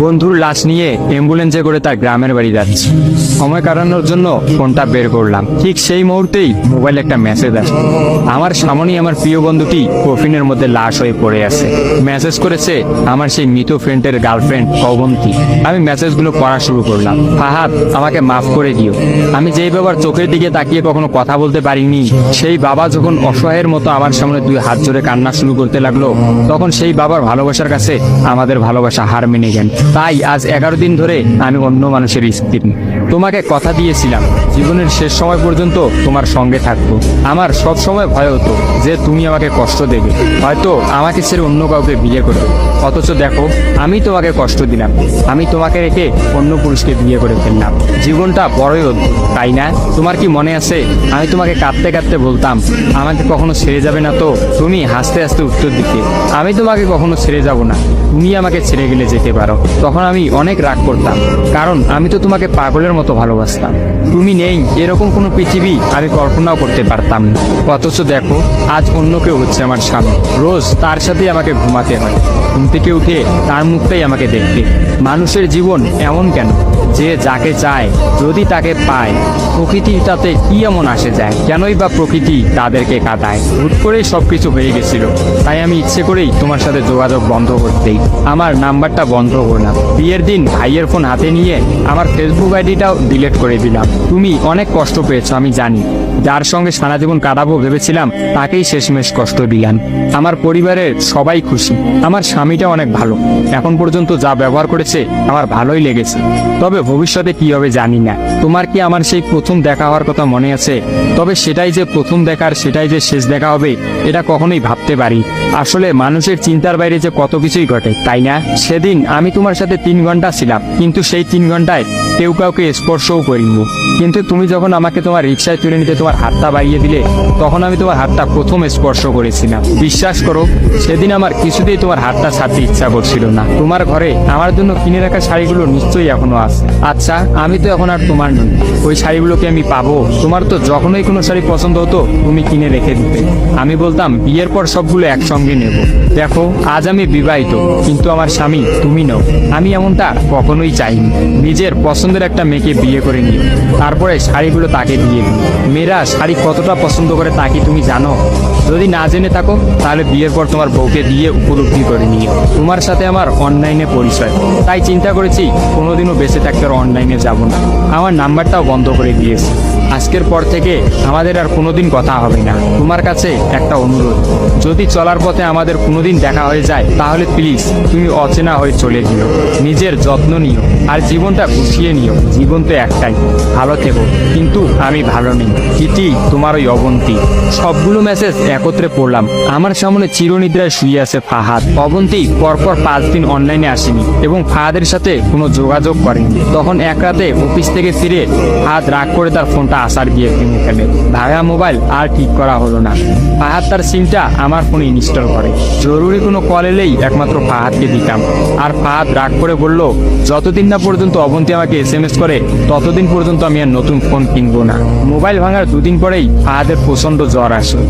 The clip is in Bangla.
বন্ধুর লাশ নিয়ে অ্যাম্বুলেন্সে করে তার গ্রামের বাড়ি যাচ্ছি। সময় কাটানোর জন্য ফোনটা বের করলাম। ঠিক সেই মুহূর্তেই মোবাইলে একটা মেসেজ আসে। আমার সামনেই আমার প্রিয় বন্ধুটি কফিনের মধ্যে লাশ হয়ে পড়ে আছে। মেসেজ করেছে, আমার সেই মৃত ফ্রেন্ডের গার্লফ্রেন্ড অবন্তী। আমি মেসেজগুলো পড়া শুরু করলাম। ফাহাদ, আমাকে মাফ করে দিও। আমি যেই বাবার চোখের দিকে তাকিয়ে কখনো কথা বলতে পারিনি, সেই বাবা যখন অসহায়ের মতো আমার সামনে দুই হাত জোরে কান্না শুরু করতে লাগল, তখন সেই বাবার ভালোবাসার কাছে আমাদের ভালোবাসা হার মেনে গেল। তাই আজ এগারো দিন ধরে আমি অন্য মানুষের স্ত্রী। তোমাকে কথা দিয়েছিলাম। জীবনের শেষ সময় পর্যন্ত তোমার সঙ্গে থাকব। আমার সব সময় ভয় হতো যে তুমি আমাকে কষ্ট দেবে। হয়তো আমাকে ছেড়ে অন্য কাউকে বিয়ে করবে অথচ দেখো, আমি তোমাকে কষ্ট দিলাম। আমি তোমাকে রেখে অন্য পুরুষকে বিয়ে করে ফেললাম। জীবনটা বড়ই অদ্ভুত তাই না? তোমার কি মনে আছে? আমি তোমাকে কাঁদতে কাঁদতে বলতাম, আমাকে কখনো ছেড়ে যাবে না তো? তুমি হাসতে হাসতে উত্তর দিতে, আমি তোমাকে কখনো ছেড়ে যাব না। তুমি আমাকে ছেড়ে গেলে যেতে পারো। তখন আমি অনেক রাগ করতাম, কারণ আমি তো তোমাকে পাগলের মতো ভালোবাসতাম। তুমি নেই এরকম কোনো পৃথিবী আমি কল্পনাও করতে পারতাম না। অথচ দেখো, আজ অন্য কেউ হচ্ছে আমার স্বামী। রোজ তার সাথেই আমাকে ঘুমাতে হয়। ঘুম থেকে উঠে তার মুখটাই আমাকে দেখতে মানুষের জীবন এমন কেন? যে যাকে চায়, যদি তাকে পায়, প্রকৃতির তাতে কি এমন আসে যায় কেনই বা প্রকৃতি তাদেরকে কাটায় হুট করেই সব কিছু হয়ে গেছিল। তাই আমি ইচ্ছে করেই তোমার সাথে যোগাযোগ বন্ধ করতেই আমার নাম্বারটা বন্ধ করলাম বিয়ের দিন ভাইয়ের ফোন হাতে নিয়ে আমার ফেসবুক আইডিটাও ডিলেট করে দিলাম। তুমি অনেক কষ্ট পেয়েছ, আমি জানি। যার সঙ্গে সারা জীবন কাটাবো ভেবেছিলাম, তাকেই শেষমেশ কষ্ট দিলাম। আমার পরিবারের সবাই খুশি। আমার স্বামীটা অনেক ভালো। এখন পর্যন্ত যা ব্যবহার করেছে, আমার ভালোই লেগেছে। তবে ভবিষ্যতে কি হবে জানি না। তোমার কি আমার সেই প্রথম দেখা হওয়ার কথা মনে আছে? তবে সেটাই যে প্রথম দেখার, সেটাই যে শেষ দেখা হবে, এটা কখনোই ভাবতে পারি। আসলে মানুষের চিন্তার বাইরে যে কত কিছুই ঘটে, তাই না? সেদিন আমি তোমার সাথে তিন ঘণ্টা ছিলাম, কিন্তু সেই তিন ঘন্টায় কেউ কাউকে স্পর্শও করিনি। কিন্তু তুমি যখন আমাকে তোমার রিক্সায় তুলে নিতে তোমার হাতটা বাড়িয়ে দিলে, তখন আমি তোমার হাতটা প্রথম স্পর্শ করেছিলাম। বিশ্বাস করো, সেদিন আমার কিছুতেই তোমার হাতটা ছাড়তে ইচ্ছা করছিল না। তোমার ঘরে আমার জন্য কিনে রাখা শাড়িগুলো নিশ্চয়ই এখনও আছে। আচ্ছা আমি তো এখন আর তোমার নই। ওই শাড়িগুলোকে আমি পাবো। তোমার তো যখনই কোনো শাড়ি পছন্দ হতো, তুমি কিনে রেখে দিতে। আমি বলতাম, বিয়ের পর সবগুলো একসঙ্গে নেব। দেখো, আজ আমি বিবাহিত, কিন্তু আমার স্বামী, তুমি নও। আমি এমনটা কখনোই চাইনি। নিজের পছন্দের একটা মেয়েকে বিয়ে করে নিও তারপরে শাড়িগুলো তাকে দিয়ে দিই। মেয়েরা শাড়ি কতটা পছন্দ করে তা কি তুমি জানো? যদি না জেনে থাকো, তাহলে বিয়ের পর তোমার বউকে দিয়ে উপলব্ধি করে নিও। তোমার সাথে আমার অনলাইনে পরিচয়। তাই চিন্তা করেছি, কোনোদিনও বেঁচে থাকতে অনলাইনে যাব না। আমার নাম্বারটাও বন্ধ করে দিয়েছি। আজকের পর থেকে আমাদের আর কোনোদিন কথা হবে না। তোমার কাছে একটা অনুরোধ, যদি চলার পথে আমাদের কোনোদিন দেখা হয়ে যায়, তাহলে প্লিজ তুমি অচেনা হয়ে চলে গিও। নিজের যত্ন নিও আর জীবনটা গুছিয়ে নিও। জীবন তো একটাই, ভালো থেকো। কিন্তু আমি ভালো নেই। ইতি তোমার ওই অবন্তী। সবগুলো মেসেজ একত্রে পড়লাম। আমার সামনে চিরনিদ্রায় শুয়ে আছে ফাহাদ। অবন্তী, পরপর পাঁচ দিন অনলাইনে আসেনি এবং ফাহাদের সাথে কোনো যোগাযোগ করেনি। তখন এক রাতে অফিস থেকে ফিরে ফাহাদ রাগ করে তার ফোনটা আসার গিয়ে ভেঙে ফেলে। ভাঙা মোবাইল আর ঠিক করা হলো না। ফাহাদ তার সিমটা আমার ফোনে ইনস্টল করে। জরুরি কোনো কল এলেই একমাত্র ফাহাদকে দিতাম। আর ফাহাদ রাগ করে বলল, যতদিন না পর্যন্ত অবন্তী আমাকে এস করে, ততদিন পর্যন্ত আমি আর নতুন ফোন কিনবো না। মোবাইল ভাঙার দুদিন পরেই ফাহাদের প্রচণ্ড জ্বর আসে।